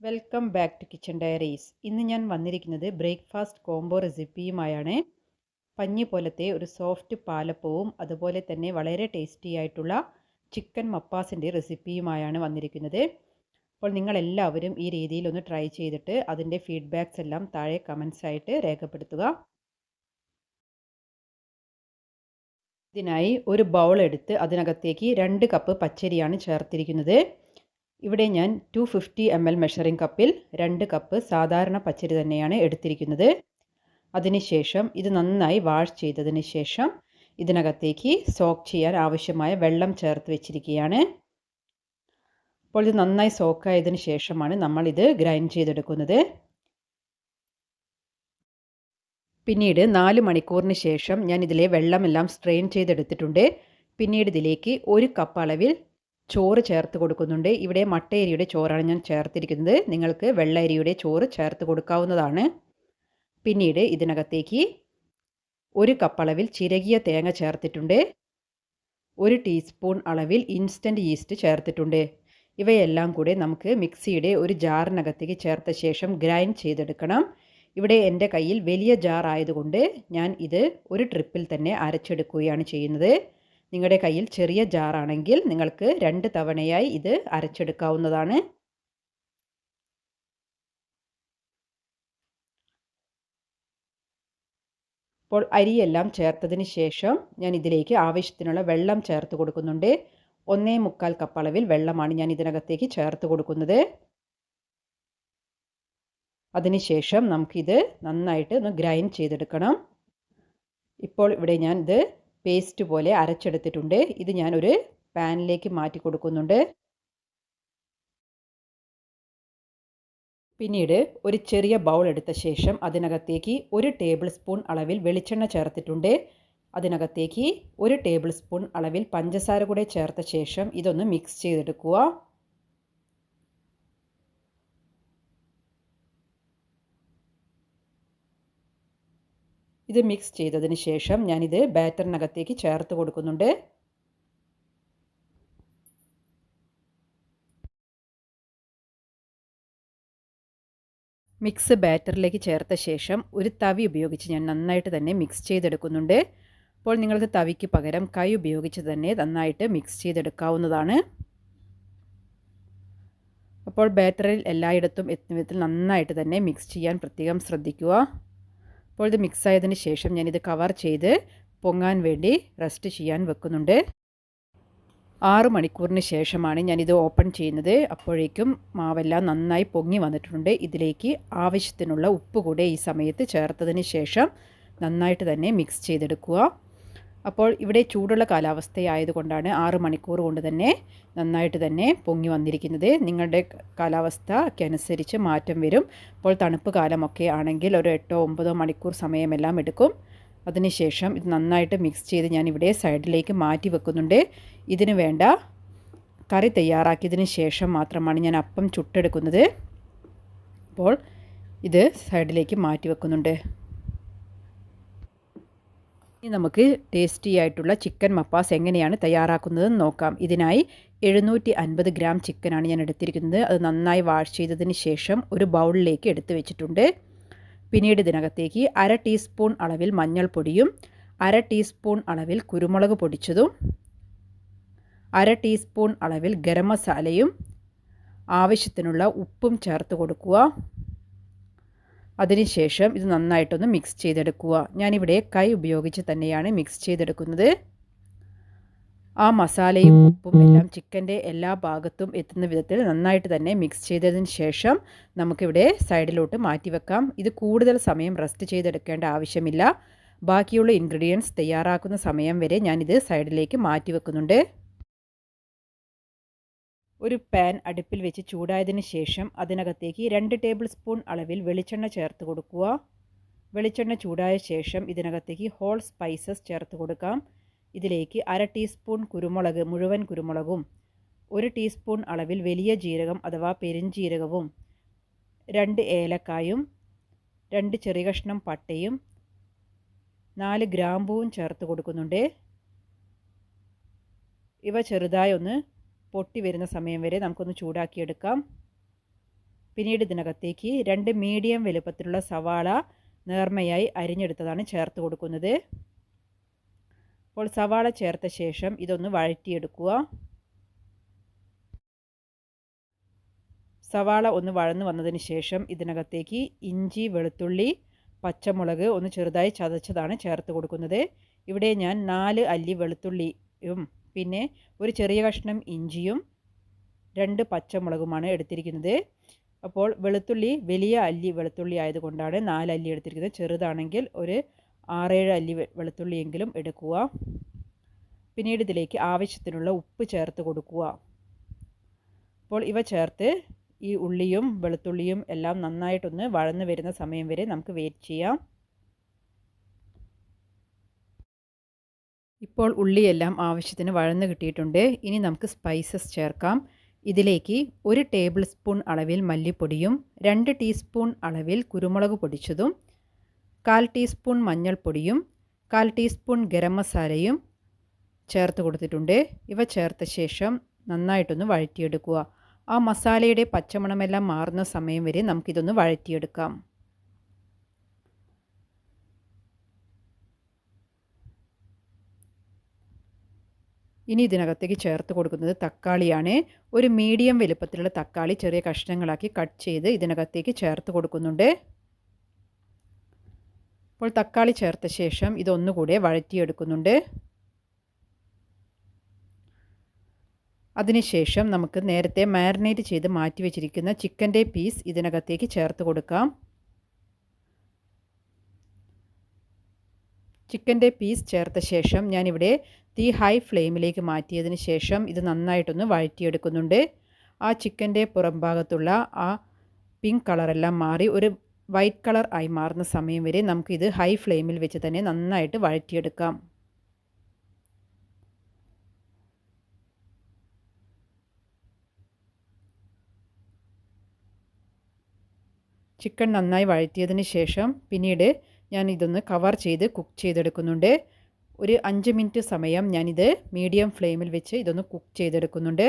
Welcome back to kitchen diaries. ഇന്ന് ഞാൻ വന്നിരിക്കുന്നത് ബ്രേക്ക്ഫാസ്റ്റ് കോംബോ റെസിപ്പിയുമായാണ്. പഞ്ഞി പോലത്തെ ഒരു സോഫ്റ്റ് പാലപ്പവും അതുപോലെ തന്നെ വളരെ ടേസ്റ്റി ആയിട്ടുള്ള ചിക്കൻ മപ്പാസിന്റെ റെസിപ്പിയുമായാണ് വന്നിരിക്കുന്നത്. അപ്പോൾ നിങ്ങളെല്ലാവരും ഈ രീതിയിൽ ഒന്ന് ട്രൈ ചെയ്തിട്ട് അതിന്റെ ഫീഡ്ബാക്സ് എല്ലാം താഴെ കമൻസ് ആയിട്ട് രേഖപ്പെടുത്തുക. ഇതിനായി ഒരു ബൗൾ എടുത്ത് അതിനകത്തേക്ക് രണ്ട് കപ്പ് പച്ചരിയാണ് ചേർത്തിരിക്കുന്നത്. ഇവിടെ ഞാൻ two fifty M L measuring കപ്പിൽ രണ്ട് കപ്പ് സാധാരണ പച്ചരി തന്നെയാണ് എടുത്തിരിക്കുന്നത്. അതിനുശേഷം ഇത് നന്നായി വാഷ് ചെയ്തതിന് ശേഷം ഇതിനകത്തേക്ക് സോക്ക് ചെയ്യാൻ ആവശ്യമായ വെള്ളം ചേർത്ത് വെച്ചിരിക്കുകയാണ്. അപ്പോൾ ഇത് നന്നായി സോക്കായതിന് ശേഷമാണ് നമ്മളിത് ഗ്രൈൻഡ് ചെയ്തെടുക്കുന്നത്. പിന്നീട് നാല് മണിക്കൂറിന് ശേഷം ഞാൻ ഇതിലെ വെള്ളമെല്ലാം സ്ട്രെയിൻ ചെയ്തെടുത്തിട്ടുണ്ട്. പിന്നീട് ഇതിലേക്ക് ഒരു കപ്പ് അളവിൽ ചോറ് ചേർത്ത് കൊടുക്കുന്നുണ്ട്. ഇവിടെ മട്ടയരിയുടെ ചോറാണ് ഞാൻ ചേർത്തിരിക്കുന്നത്. നിങ്ങൾക്ക് വെള്ളയരിയുടെ ചോറ് ചേർത്ത് കൊടുക്കാവുന്നതാണ്. പിന്നീട് ഇതിനകത്തേക്ക് ഒരു കപ്പളവിൽ ചിരകിയ തേങ്ങ ചേർത്തിട്ടുണ്ട്. ഒരു ടീസ്പൂൺ അളവിൽ ഇൻസ്റ്റന്റ് ഈസ്റ്റ് ചേർത്തിട്ടുണ്ട്. ഇവയെല്ലാം കൂടെ നമുക്ക് മിക്സിയുടെ ഒരു ജാറിനകത്തേക്ക് ചേർത്ത ശേഷം ഗ്രൈൻഡ് ചെയ്തെടുക്കണം. ഇവിടെ എന്റെ കയ്യിൽ വലിയ ജാർ ആയതുകൊണ്ട് ഞാൻ ഇത് ഒരു ട്രിപ്പിൽ തന്നെ അരച്ചെടുക്കുകയാണ് ചെയ്യുന്നത്. നിങ്ങളുടെ കയ്യിൽ ചെറിയ ജാറാണെങ്കിൽ നിങ്ങൾക്ക് രണ്ട് തവണയായി ഇത് അരച്ചെടുക്കാവുന്നതാണ്. അപ്പോൾ അരിയെല്ലാം ചേർത്തതിന് ശേഷം ഞാൻ ഇതിലേക്ക് ആവശ്യത്തിനുള്ള വെള്ളം ചേർത്ത് കൊടുക്കുന്നുണ്ട്. ഒന്നേ മുക്കാൽ കപ്പ് അളവിൽ വെള്ളമാണ് ഞാൻ ഇതിനകത്തേക്ക് ചേർത്ത് കൊടുക്കുന്നത്. അതിനുശേഷം നമുക്കിത് നന്നായിട്ട് ഒന്ന് ഗ്രൈൻഡ് ചെയ്തെടുക്കണം. ഇപ്പോൾ ഇവിടെ ഞാൻ ഇത് പേസ്റ്റ് പോലെ അരച്ചെടുത്തിട്ടുണ്ട്. ഇത് ഞാനൊരു പാനിലേക്ക് മാറ്റി കൊടുക്കുന്നുണ്ട്. പിന്നീട് ഒരു ചെറിയ ബൗൾ എടുത്ത ശേഷം അതിനകത്തേക്ക് ഒരു ടേബിൾ സ്പൂൺ അളവിൽ വെളിച്ചെണ്ണ ചേർത്തിട്ടുണ്ട്. അതിനകത്തേക്ക് ഒരു ടേബിൾ സ്പൂൺ അളവിൽ പഞ്ചസാര കൂടെ ചേർത്ത ശേഷം ഇതൊന്ന് മിക്സ് ചെയ്തെടുക്കുക. ഇത് മിക്സ് ചെയ്തതിന് ശേഷം ഞാനിത് ബാറ്ററിനകത്തേക്ക് ചേർത്ത് കൊടുക്കുന്നുണ്ട്. മിക്സ് ബാറ്ററിലേക്ക് ചേർത്ത ശേഷം ഒരു തവി ഉപയോഗിച്ച് ഞാൻ നന്നായിട്ട് തന്നെ മിക്സ് ചെയ്തെടുക്കുന്നുണ്ട്. അപ്പോൾ നിങ്ങൾക്ക് തവിക്ക് പകരം കൈ ഉപയോഗിച്ച് തന്നെ നന്നായിട്ട് മിക്സ് ചെയ്തെടുക്കാവുന്നതാണ്. അപ്പോൾ ബാറ്ററിൽ എല്ലായിടത്തും എത്തുന്ന വിധത്തിൽ നന്നായിട്ട് തന്നെ മിക്സ് ചെയ്യാൻ പ്രത്യേകം ശ്രദ്ധിക്കുക. അപ്പോൾ ഇത് മിക്സ് ആയതിന് ശേഷം ഞാനിത് കവർ ചെയ്ത് പൊങ്ങാൻ വേണ്ടി റെസ്റ്റ് ചെയ്യാൻ വെക്കുന്നുണ്ട്. ആറ് മണിക്കൂറിന് ശേഷമാണ് ഞാനിത് ഓപ്പൺ ചെയ്യുന്നത്. അപ്പോഴേക്കും മാവെല്ലാം നന്നായി പൊങ്ങി വന്നിട്ടുണ്ട്. ഇതിലേക്ക് ആവശ്യത്തിനുള്ള ഉപ്പ് കൂടെ ഈ സമയത്ത് ചേർത്തതിന് ശേഷം നന്നായിട്ട് തന്നെ മിക്സ് ചെയ്തെടുക്കുക. അപ്പോൾ ഇവിടെ ചൂടുള്ള കാലാവസ്ഥയായതുകൊണ്ടാണ് ആറ് മണിക്കൂർ കൊണ്ട് തന്നെ നന്നായിട്ട് തന്നെ പൊങ്ങി വന്നിരിക്കുന്നത്. നിങ്ങളുടെ കാലാവസ്ഥയ്ക്കനുസരിച്ച് മാറ്റം വരും. അപ്പോൾ തണുപ്പ് കാലമൊക്കെ ആണെങ്കിൽ ഒരു എട്ടോ ഒമ്പതോ മണിക്കൂർ സമയമെല്ലാം എടുക്കും. അതിനുശേഷം ഇത് നന്നായിട്ട് മിക്സ് ചെയ്ത് ഞാൻ ഇവിടെ സൈഡിലേക്ക് മാറ്റി വെക്കുന്നുണ്ട്. ഇതിന് വേണ്ട കറി തയ്യാറാക്കിയതിന് ശേഷം മാത്രമാണ് ഞാൻ അപ്പം ചുട്ടെടുക്കുന്നത്. അപ്പോൾ ഇത് സൈഡിലേക്ക് മാറ്റി വെക്കുന്നുണ്ട്. ഇനി നമുക്ക് ടേസ്റ്റി ആയിട്ടുള്ള ചിക്കൻ മപ്പാസ് എങ്ങനെയാണ് തയ്യാറാക്കുന്നതെന്ന് നോക്കാം. ഇതിനായി എഴുന്നൂറ്റി അൻപത് ഗ്രാം ചിക്കനാണ് ഞാൻ എടുത്തിരിക്കുന്നത്. അത് നന്നായി വാഷ് ചെയ്തതിന് ശേഷം ഒരു ബൗളിലേക്ക് എടുത്തു വെച്ചിട്ടുണ്ട്. പിന്നീട് ഇതിനകത്തേക്ക് അര ടീസ്പൂൺ അളവിൽ മഞ്ഞൾപ്പൊടിയും അര ടീസ്പൂൺ അളവിൽ കുരുമുളക് പൊടിച്ചതും അര ടീസ്പൂൺ അളവിൽ ഗരം മസാലയും ആവശ്യത്തിനുള്ള ഉപ്പും ചേർത്ത് കൊടുക്കുക. അതിനുശേഷം ഇത് നന്നായിട്ടൊന്ന് മിക്സ് ചെയ്തെടുക്കുക. ഞാനിവിടെ കൈ ഉപയോഗിച്ച് തന്നെയാണ് മിക്സ് ചെയ്തെടുക്കുന്നത്. ആ മസാലയും ഉപ്പും എല്ലാം ചിക്കന്റെ എല്ലാ ഭാഗത്തും എത്തുന്ന വിധത്തിൽ നന്നായിട്ട് തന്നെ മിക്സ് ചെയ്തതിന് ശേഷം നമുക്കിവിടെ സൈഡിലോട്ട് മാറ്റി വെക്കാം. ഇത് കൂടുതൽ സമയം റെസ്റ്റ് ചെയ്തെടുക്കേണ്ട ആവശ്യമില്ല. ബാക്കിയുള്ള ഇൻഗ്രീഡിയൻസ് തയ്യാറാക്കുന്ന സമയം വരെ ഞാനിത് സൈഡിലേക്ക് മാറ്റി വെക്കുന്നുണ്ട്. ഒരു പാൻ അടുപ്പിൽ വെച്ച് ചൂടായതിന് ശേഷം അതിനകത്തേക്ക് രണ്ട് ടേബിൾ സ്പൂൺ അളവിൽ വെളിച്ചെണ്ണ ചേർത്ത് കൊടുക്കുക. വെളിച്ചെണ്ണ ചൂടായ ശേഷം ഇതിനകത്തേക്ക് ഹോൾ സ്പൈസസ് ചേർത്ത് കൊടുക്കാം. ഇതിലേക്ക് അര ടീസ്പൂൺ കുരുമുളക് മുഴുവൻ കുരുമുളകും ഒരു ടീസ്പൂൺ അളവിൽ വലിയ ജീരകം അഥവാ പെരിഞ്ജീരകവും രണ്ട് ഏലക്കായും രണ്ട് ചെറിയ കഷ്ണം പട്ടയും നാല് ഗ്രാമ്പൂവും ചേർത്ത് കൊടുക്കുന്നുണ്ട്. ഇവ ചെറുതായി ഒന്ന് പൊട്ടി വരുന്ന സമയം വരെ നമുക്കൊന്ന് ചൂടാക്കിയെടുക്കാം. പിന്നീട് ഇതിനകത്തേക്ക് രണ്ട് മീഡിയം വലുപ്പത്തിലുള്ള സവാള നേർമയായി അരിഞ്ഞെടുത്തതാണ് ചേർത്ത് കൊടുക്കുന്നത്. അപ്പോൾ സവാള ചേർത്ത ശേഷം ഇതൊന്ന് വഴറ്റിയെടുക്കുക. സവാള ഒന്ന് വഴന്ന് വന്നതിന് ശേഷം ഇതിനകത്തേക്ക് ഇഞ്ചി വെളുത്തുള്ളി പച്ചമുളക് ഒന്ന് ചെറുതായി ചതച്ചതാണ് ചേർത്ത് കൊടുക്കുന്നത്. ഇവിടെ ഞാൻ നാല് അല്ലി വെളുത്തുള്ളിയും പിന്നെ ഒരു ചെറിയ കഷ്ണം ഇഞ്ചിയും രണ്ട് പച്ചമുളകുമാണ് എടുത്തിരിക്കുന്നത്. അപ്പോൾ വെളുത്തുള്ളി വലിയ അല്ലി വെളുത്തുള്ളി ആയതുകൊണ്ടാണ് നാല് അല്ലി എടുത്തിരിക്കുന്നത്. ചെറുതാണെങ്കിൽ ഒരു ആറേഴ് അല്ലി വെളുത്തുള്ളിയെങ്കിലും എടുക്കുക. പിന്നീട് ഇതിലേക്ക് ആവശ്യത്തിനുള്ള ഉപ്പ് ചേർത്ത് കൊടുക്കുക. അപ്പോൾ ഇവ ചേർത്ത് ഈ ഉള്ളിയും വെളുത്തുള്ളിയും എല്ലാം നന്നായിട്ടൊന്ന് വഴന്ന് വരുന്ന സമയം വരെ നമുക്ക് വെയിറ്റ് ചെയ്യാം. ഇപ്പോൾ ഉള്ളിയെല്ലാം ആവശ്യത്തിന് വഴന്ന് കിട്ടിയിട്ടുണ്ട്. ഇനി നമുക്ക് സ്പൈസസ് ചേർക്കാം. ഇതിലേക്ക് ഒരു ടേബിൾ സ്പൂൺ അളവിൽ മല്ലിപ്പൊടിയും രണ്ട് ടീസ്പൂൺ അളവിൽ കുരുമുളക് പൊടിച്ചതും കാൽ ടീസ്പൂൺ മഞ്ഞൾപ്പൊടിയും കാൽ ടീസ്പൂൺ ഗരം മസാലയും ചേർത്ത് കൊടുത്തിട്ടുണ്ട്. ഇവ ചേർത്ത ശേഷം നന്നായിട്ടൊന്ന് വഴറ്റിയെടുക്കുക. ആ മസാലയുടെ പച്ചമണമെല്ലാം മാറുന്ന സമയം വരെ നമുക്കിതൊന്ന് വഴറ്റിയെടുക്കാം. ഇനി ഇതിനകത്തേക്ക് ചേർത്ത് കൊടുക്കുന്നത് തക്കാളിയാണ്. ഒരു മീഡിയം വലുപ്പത്തിലുള്ള തക്കാളി ചെറിയ കഷ്ണങ്ങളാക്കി കട്ട് ചെയ്ത് ഇതിനകത്തേക്ക് ചേർത്ത് കൊടുക്കുന്നുണ്ട്. അപ്പോൾ തക്കാളി ചേർത്ത ശേഷം ഇതൊന്നുകൂടെ വഴറ്റിയെടുക്കുന്നുണ്ട്. അതിനുശേഷം നമുക്ക് നേരത്തെ മാരിനേറ്റ് ചെയ്ത് മാറ്റി വെച്ചിരിക്കുന്ന ചിക്കന്റെ പീസ് ഇതിനകത്തേക്ക് ചേർത്ത് കൊടുക്കാം. ചിക്കന്റെ പീസ് ചേർത്ത ശേഷം ഞാനിവിടെ തീ ഹൈ ഫ്ലെയിമിലേക്ക് മാറ്റിയതിന് ശേഷം ഇത് നന്നായിട്ടൊന്ന് വഴറ്റിയെടുക്കുന്നുണ്ട്. ആ ചിക്കന്റെ പുറം ഭാഗത്തുള്ള ആ പിങ്ക് കളറെല്ലാം മാറി ഒരു വൈറ്റ് കളർ ആയി മാറുന്ന സമയം വരെ നമുക്കിത് ഹൈ ഫ്ലെയിമിൽ വെച്ച് തന്നെ നന്നായിട്ട് വഴറ്റിയെടുക്കാം. ചിക്കൻ നന്നായി വഴറ്റിയതിന് ശേഷം പിന്നീട് ഞാൻ ഇതൊന്ന് കവർ ചെയ്ത് കുക്ക് ചെയ്തെടുക്കുന്നുണ്ട്. ഒരു അഞ്ച് മിനിറ്റ് സമയം ഞാനിത് മീഡിയം ഫ്ലെയിമിൽ വെച്ച് ഇതൊന്ന് കുക്ക് ചെയ്തെടുക്കുന്നുണ്ട്.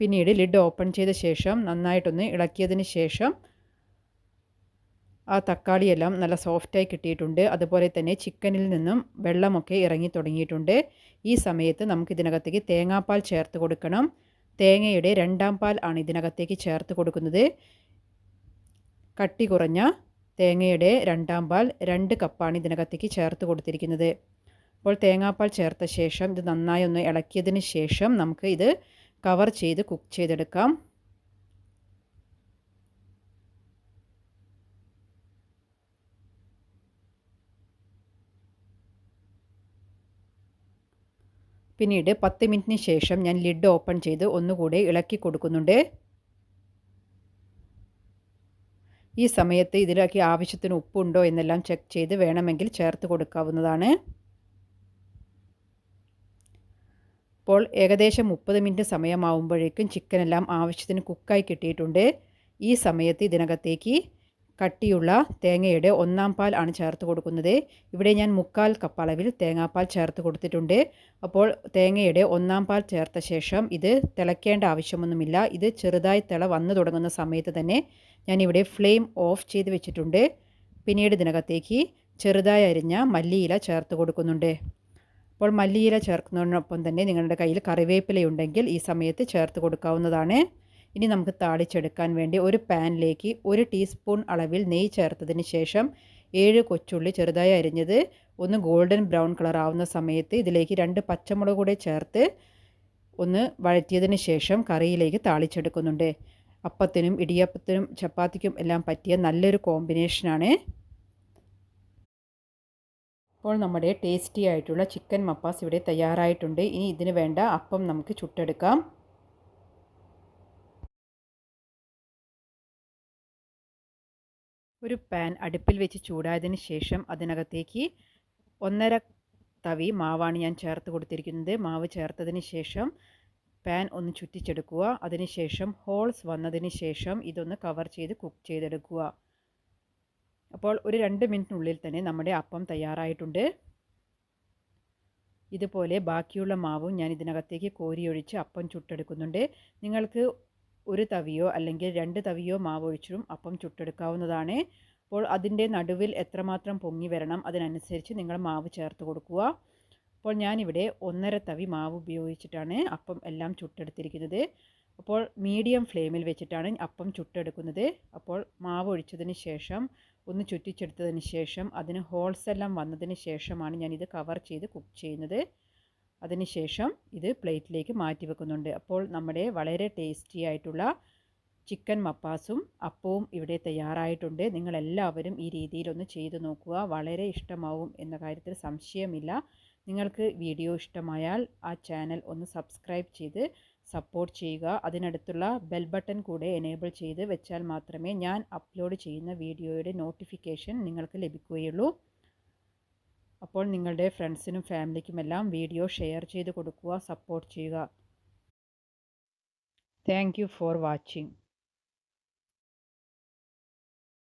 പിന്നീട് ലിഡ് ഓപ്പൺ ചെയ്ത ശേഷം നന്നായിട്ടൊന്ന് ഇളക്കിയതിന് ശേഷം ആ തക്കാളിയെല്ലാം നല്ല സോഫ്റ്റായി കിട്ടിയിട്ടുണ്ട്. അതുപോലെ തന്നെ ചിക്കനിൽ നിന്നും വെള്ളമൊക്കെ ഇറങ്ങി തുടങ്ങിയിട്ടുണ്ട്. ഈ സമയത്ത് നമുക്ക് ഇതിനകത്തേക്ക് തേങ്ങാപ്പാൽ ചേർത്ത് കൊടുക്കണം. തേങ്ങയുടെ രണ്ടാം പാൽ ആണ് ഇതിനകത്തേക്ക് ചേർത്ത് കൊടുക്കുന്നത്. കട്ടി കുറഞ്ഞ തേങ്ങയുടെ രണ്ടാം പാൽ രണ്ട് കപ്പാണ് ഇതിനകത്തേക്ക് ചേർത്ത് കൊടുത്തിരിക്കുന്നത്. അപ്പോൾ തേങ്ങാപ്പാൽ ചേർത്ത ശേഷം ഇത് നന്നായി ഒന്ന് ഇളക്കിയതിന് ശേഷം നമുക്ക് ഇത് കവർ ചെയ്ത് കുക്ക് ചെയ്തെടുക്കാം. പിന്നീട് പത്ത് മിനിറ്റിന് ശേഷം ഞാൻ ലിഡ് ഓപ്പൺ ചെയ്ത് ഒന്നുകൂടെ ഇളക്കി കൊടുക്കുന്നുണ്ട്. ഈ സമയത്ത് ഇതിലേക്ക് ആവശ്യത്തിന് ഉപ്പുണ്ടോ എന്നെല്ലാം ചെക്ക് ചെയ്ത് വേണമെങ്കിൽ ചേർത്ത് കൊടുക്കാവുന്നതാണ്. ഇപ്പോൾ ഏകദേശം മുപ്പത് മിനിറ്റ് സമയമാവുമ്പോഴേക്കും ചിക്കനെല്ലാം ആവശ്യത്തിന് കുക്കായി കിട്ടിയിട്ടുണ്ട്. ഈ സമയത്ത് ഇതിനകത്തേക്ക് കട്ടിയുള്ള തേങ്ങയുടെ ഒന്നാം പാൽ ആണ് ചേർത്ത് കൊടുക്കുന്നത്. ഇവിടെ ഞാൻ മുക്കാൽ കപ്പ് അളവിൽ തേങ്ങാപ്പാൽ ചേർത്ത് കൊടുത്തിട്ടുണ്ട്. അപ്പോൾ തേങ്ങയുടെ ഒന്നാം പാൽ ചേർത്ത ശേഷം ഇത് തിളയ്ക്കേണ്ട ആവശ്യമൊന്നുമില്ല. ഇത് ചെറുതായി തിള വന്നു തുടങ്ങുന്ന സമയത്ത് തന്നെ ഞാനിവിടെ ഫ്ലെയിം ഓഫ് ചെയ്ത് വെച്ചിട്ടുണ്ട്. പിന്നീട് ഇതിനകത്തേക്ക് ചെറുതായി അരിഞ്ഞ മല്ലിയില ചേർത്ത് കൊടുക്കുന്നുണ്ട്. അപ്പോൾ മല്ലിയില ചേർക്കുന്നതിനൊപ്പം തന്നെ നിങ്ങളുടെ കയ്യിൽ കറിവേപ്പിലയുണ്ടെങ്കിൽ ഈ സമയത്ത് ചേർത്ത് കൊടുക്കാവുന്നതാണ്. ഇനി നമുക്ക് താളിച്ചെടുക്കാൻ വേണ്ടി ഒരു പാനിലേക്ക് ഒരു ടീസ്പൂൺ അളവിൽ നെയ്യ് ചേർത്തതിന് ശേഷം ഏഴ് കൊച്ചുള്ളി ചെറുതായി അരിഞ്ഞത് ഒന്ന് ഗോൾഡൻ ബ്രൗൺ കളർ ആവുന്ന സമയത്ത് ഇതിലേക്ക് രണ്ട് പച്ചമുളക് കൂടെ ചേർത്ത് ഒന്ന് വഴറ്റിയതിന് ശേഷം കറിയിലേക്ക് താളിച്ചെടുക്കുന്നുണ്ട്. അപ്പത്തിനും ഇടിയപ്പത്തിനും ചപ്പാത്തിക്കും എല്ലാം പറ്റിയ നല്ലൊരു കോമ്പിനേഷനാണ് അപ്പോൾ നമ്മുടെ ടേസ്റ്റി ആയിട്ടുള്ള ചിക്കൻ മപ്പാസ് ഇവിടെ തയ്യാറായിട്ടുണ്ട്. ഇനി ഇതിന് വേണ്ട അപ്പം നമുക്ക് ചുട്ടെടുക്കാം. ഒരു പാൻ അടുപ്പിൽ വെച്ച് ചൂടായതിന് ശേഷം അതിനകത്തേക്ക് ഒന്നര തവി മാവാണ് ഞാൻ ചേർത്ത് കൊടുത്തിരിക്കുന്നത്. മാവ് ചേർത്തതിന് ശേഷം പാൻ ഒന്ന് ചുറ്റിച്ചെടുക്കുക. അതിനുശേഷം ഹോൾസ് വന്നതിന് ശേഷം ഇതൊന്ന് കവർ ചെയ്ത് കുക്ക് ചെയ്തെടുക്കുക. അപ്പോൾ ഒരു രണ്ട് മിനിറ്റിനുള്ളിൽ തന്നെ നമ്മുടെ അപ്പം തയ്യാറായിട്ടുണ്ട്. ഇതുപോലെ ബാക്കിയുള്ള മാവും ഞാൻ ഇതിനകത്തേക്ക് കോരിയൊഴിച്ച് അപ്പം ചുട്ടെടുക്കുന്നുണ്ട്. നിങ്ങൾക്ക് ഒരു തവിയോ അല്ലെങ്കിൽ രണ്ട് തവിയോ മാവ് ഒഴിച്ചും അപ്പം ചുട്ടെടുക്കാവുന്നതാണ്. അപ്പോൾ അതിന്റെ നടുവിൽ എത്രമാത്രം പൊങ്ങി വരണം അതിനനുസരിച്ച് നിങ്ങൾ മാവ് ചേർത്ത് കൊടുക്കുക. അപ്പോൾ ഞാനിവിടെ ഒന്നര തവി മാവ് ഉപയോഗിച്ചിട്ടാണ് അപ്പം എല്ലാം ചുട്ടെടുത്തിരിക്കുന്നത്. അപ്പോൾ മീഡിയം ഫ്ലെയിമിൽ വെച്ചിട്ടാണ് അപ്പം ചുട്ടെടുക്കുന്നത്. അപ്പോൾ മാവ് ഒഴിച്ചതിന് ശേഷം ഒന്ന് ചുറ്റിച്ചെടുത്തതിന് ശേഷം അതിന് ഹോൾസ് എല്ലാം വന്നതിന് ശേഷമാണ് ഞാനിത് കവർ ചെയ്ത് കുക്ക് ചെയ്യുന്നത്. അതിനുശേഷം ഇത് പ്ലേറ്റിലേക്ക് മാറ്റി വെക്കുന്നുണ്ട് അപ്പോൾ നമ്മുടെ വളരെ ടേസ്റ്റി ആയിട്ടുള്ള ചിക്കൻ മപ്പാസും അപ്പവും ഇവിടെ തയ്യാറായിട്ടുണ്ട്. നിങ്ങളെല്ലാവരും ഈ രീതിയിലൊന്ന് ചെയ്തു നോക്കുക. വളരെ ഇഷ്ടമാവും എന്ന കാര്യത്തിൽ സംശയമില്ല. നിങ്ങൾക്ക് വീഡിയോ ഇഷ്ടമായാൽ ആ ചാനൽ ഒന്ന് സബ്സ്ക്രൈബ് ചെയ്ത് സപ്പോർട്ട് ചെയ്യുക. അതിനടുത്തുള്ള ബെൽ ബട്ടൺ കൂടെ എനേബിൾ ചെയ്ത് വെച്ചാൽ മാത്രമേ ഞാൻ അപ്ലോഡ് ചെയ്യുന്ന വീഡിയോയുടെ നോട്ടിഫിക്കേഷൻ നിങ്ങൾക്ക് ലഭിക്കുകയുള്ളൂ. അപ്പോൾ നിങ്ങളുടെ ഫ്രണ്ട്സിനും ഫാമിലിക്കുമെല്ലാം വീഡിയോ ഷെയർ ചെയ്ത് കൊടുക്കുക സപ്പോർട്ട് ചെയ്യുക. Thank for watching.